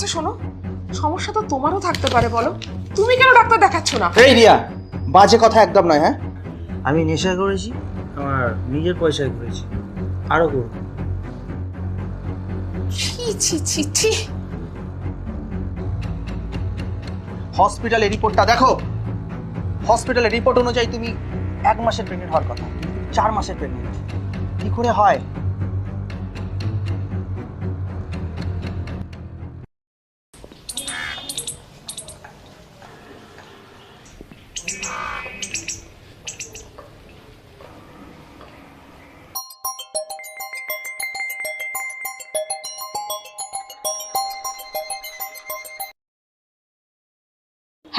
আচ্ছা শোনো। সমস্যা তো তোমারও থাকতে পারে বলো। তুমি কেন ডাক্তার দেখাচ্ছ না? এই রিয়া বাজে কথা একদম নয় হ্যাঁ? আমি নেশা করেছি আমার নিজের পয়সায় করেছি। আরও করব। ছি ছি ছি ছি। হসপিটালের রিপোর্টটা দেখো। হসপিটালের রিপোর্ট অনুযায়ী তুমি এক মাসের প্রেগনেন্ট হওয়ার কথা চার মাসের প্রেগনেন্ট কি করে হয়?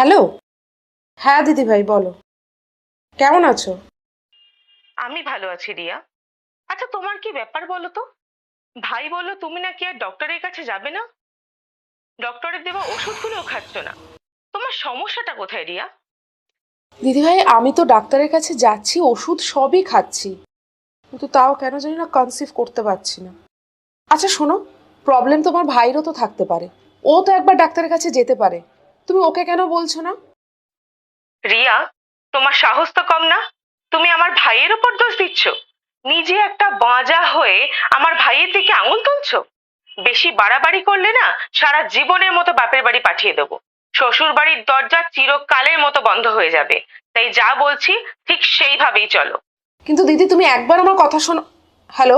হ্যালো? হ্যাঁ দিদি ভাই বলো। কেমন আছো? আমি ভালো আছি রিয়া। আচ্ছা তোমার কি ব্যাপার বলো তো? ভাই বলল তুমি নাকি আর ডক্টরের কাছে যাবে না? ডক্টরের দেওয়া ওষুধগুলোও খাচ্ছ না। তোমার সমস্যাটা কোথায় রিয়া? দিদি ভাই আমি তো ডাক্তারের কাছে যাচ্ছি ওষুধ সবই খাচ্ছি। কিন্তু তাও কেন জানি না কনসিভ করতে পারছি না। আচ্ছা শোনো প্রবলেম তোমার ভাইরও তো থাকতে পারে। ও তো একবার ডাক্তারের কাছে যেতে পারে। তুমি ওকে কেন বলছো না? রিয়া তোমার সাহস তো কম না? তুমি আমার ভাইয়ের ওপর দোষ দিচ্ছ। নিজে একটা বাঁজা হয়ে আমার ভাইয়ের দিকে আঙুল তুলছো? বেশি বাড়াবাড়ি করলে না সারা জীবনের মতো বাপের বাড়ি পাঠিয়ে দেবো। শ্বশুর বাড়ির দরজা চিরকালের মতো বন্ধ হয়ে যাবে। তাই যা বলছি ঠিক সেইভাবেই চলো। কিন্তু দিদি তুমি একবার আমার কথা শোনো হ্যালো?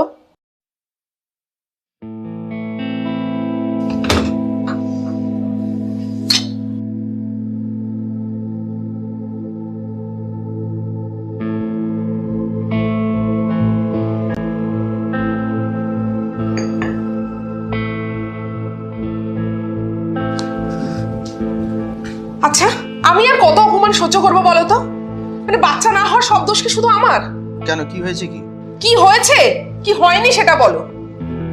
আচ্ছা আমি আর কত অপমান সহ্য করব বলো তো? মানে বাচ্চা না হওয়ার সব দোষ কি শুধু আমার? কেন কি হয়েছে কি? কি হয়েছে? কি হয়নি সেটা বলো।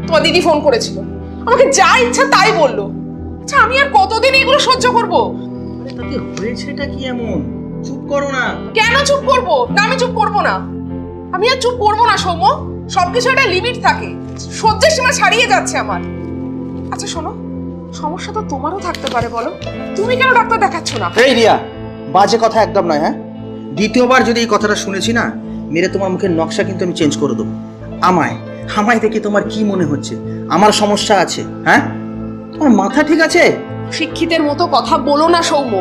তোমার দিদি ফোন করেছিল। আমাকে যা ইচ্ছা তাই বলল। আচ্ছা আমি আর কতদিন এগুলো সহ্য করব? আরে তাতে হয়েছেটা কি এমন? চুপ করো না। কেন চুপ করব? না আমি চুপ করব না। আমি আর চুপ করব না সৌম্য। সবকিছু একটা লিমিট থাকে। সহ্যের সীমা ছাড়িয়ে যাচ্ছে আমার। আচ্ছা শোনো। সমস্যা তো তোমারও থাকতে পারে বলো। তুমি কেন ডাক্তার দেখাচ্ছ না? এই রিয়া বাজে কথা একদম নয় হ্যাঁ? দ্বিতীয়বার যদি এই কথাটা শুনেছি না মেরে তোমার মুখের নকশা কিন্তু আমি চেঞ্জ করে দেবো। আমায় আমায় দেখে তোমার কি মনে হচ্ছে? আমার সমস্যা আছে হ্যাঁ? তোমার মাথা ঠিক আছে? শিক্ষিতের মতো কথা বলো না সৌম্য।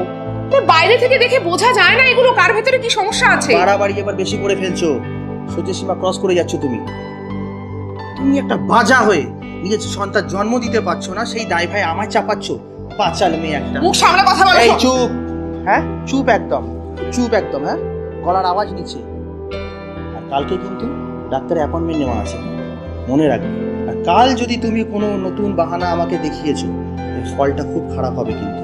বাইরে থেকে দেখে বোঝা যায় না এগুলো কার ভেতরে কি সমস্যা আছে। বাড়াবাড়ি এবার বেশি করে ফেলছো। সহ্যের সীমা ক্রস করে যাচ্ছ তুমি। তুমি একটা বাজা হয়ে নিজের সন্তান জন্ম দিতে পারছ না সেই দায় ভাই আমায় চাপাচ্ছ। পাঁচাল মেয়ে একটা। মুখ সামনে কথা বলো। এই চুপ। হ্যাঁ? চুপ একদম। চুপ একদম হ্যাঁ? গলার আওয়াজ নিচ্ছে আর কালকে কিন্তু ডাক্তার অ্যাপয়েন্টমেন্ট নেওয়া আছে। মনে রাখবে। আর কাল যদি তুমি কোনো নতুন বাহানা আমাকে দেখিয়েছো এর ফলটা খুব খারাপ হবে কিন্তু।